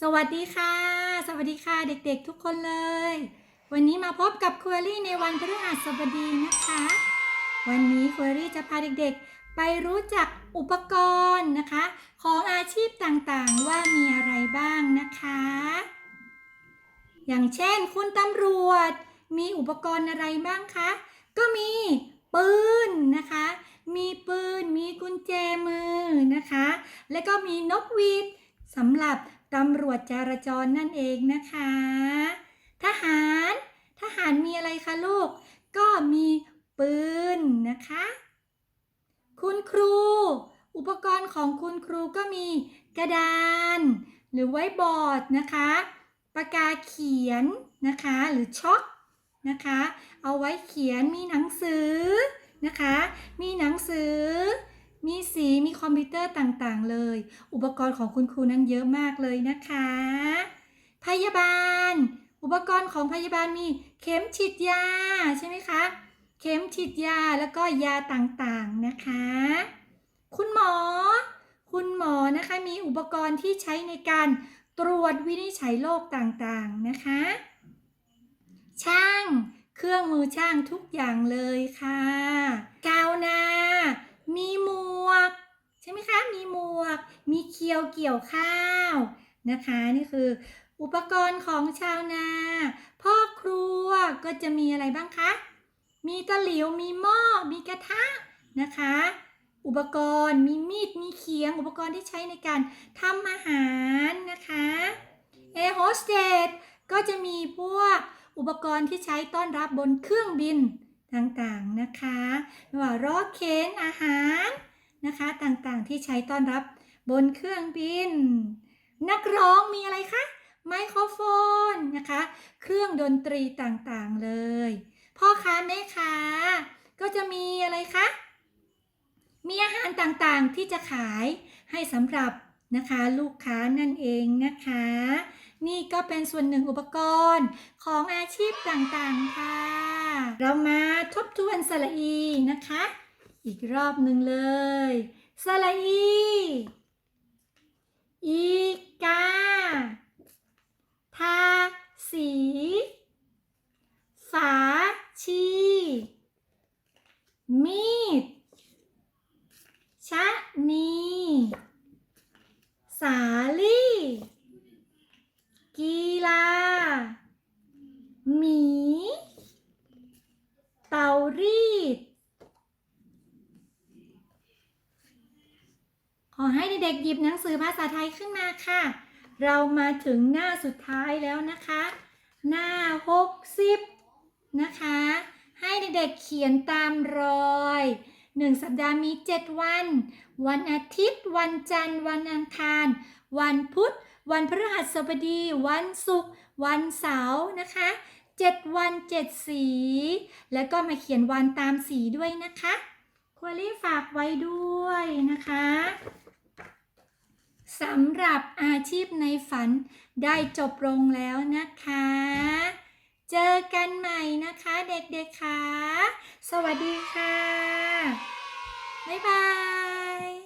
สวัสดีค่ะ สวัสดีค่ะเด็กๆทุกคนเลย วันนี้มาพบกับครัวรี่ในวันพฤหัสบดีนะคะ วันนี้ครัวรี่จะพาเด็กๆ ไปรู้จักอุปกรณ์นะคะ ของอาชีพต่างๆว่ามีอะไรบ้างนะคะ อย่างเช่นคุณตำรวจมีอุปกรณ์อะไรบ้างคะ ก็มีปืนนะคะ และก็มีนกหวีดสำหรับตำรวจจราจรนั่นเองนะคะ ทหาร ทหารมีอะไรคะลูก ก็มีปืนนะคะ คุณครู อุปกรณ์ของคุณครูก็มีกระดาน หรือไว้บอร์ดนะคะปากกาเขียนนะคะ หรือช็อกนะคะ เอาไว้เขียนมีหนังสือนะคะ มีหนังสือ อมพิวเตอร์ต่างๆ เลย อุปกรณ์ของคุณครูนั้นเยอะมากเลยนะคะ พยาบาล อุปกรณ์ของพยาบาลมีเข็มฉีดยาใช่ไหมคะ เข็มฉีดยาแล้วก็ยาต่างๆนะคะ คุณหมอ คุณหมอนะคะมีอุปกรณ์ที่ใช้ในการตรวจวินิจฉัยโรคต่างๆนะคะ ช่าง เครื่องมือช่างทุกอย่างเลยค่ะ กาวนา มีหมวก ใช่ไหมคะ มีหมวก มี เคียวเกี่ยวข้าวนะคะ นี่คือ อุปกรณ์ของชาวนา พ่อครัวก็จะมีอะไรบ้างคะ มีตะหลิว มีหม้อ มีกระทะนะคะ อุปกรณ์มีมีด มีเขียง อุปกรณ์ที่ใช้ในการทำอาหารนะคะแอร์โฮสเตสก็จะมีพวกอุปกรณ์ที่ใช้ต้อนรับบนเครื่องบินต่างๆนะคะไม่ว่ารถเข็นอาหารนะคะต่างๆที่ใช้ต้อนรับ บนเครื่องบิน นักร้องมีอะไรคะ ไมโครโฟนนะคะ เครื่องดนตรีต่างๆเลย พ่อค้าแม่ค้าก็จะมีอะไรคะ มีอาหารต่างๆที่จะขายให้สำหรับนะคะลูกค้านั่นเองนะคะ นี่ก็เป็นส่วนหนึ่งอุปกรณ์ของอาชีพต่างๆค่ะ เรามาทบทวนสระอีนะคะ อีกรอบหนึ่งเลยสระอีกา ทา สี ฝา ชี มีด ชะนี สาลี่ กีฬา หมี เตารีด ขอให้เด็กๆหยิบหนังสือภาษาไทยขึ้นมาค่ะ เรามาถึงหน้าสุดท้ายแล้วนะคะ หน้า60นะคะ เด็กเขียนตามรอยหนึ่งสัปดาห์มี 7 วัน วันอาทิตย์ วันจันทร์ วันอังคาร วันพุธ วันพฤหัสบดี วันศุกร์ วันเสาร์นะคะ7วัน 7 สี แล้วก็มาเขียนวันตามสีด้วยนะคะควอลี่ฝากไว้ด้วยนะคะสำหรับอาชีพในฝันได้จบลงแล้วนะคะ เจอกันใหม่นะคะเด็กๆค่ะ สวัสดีค่ะ บ๊ายบาย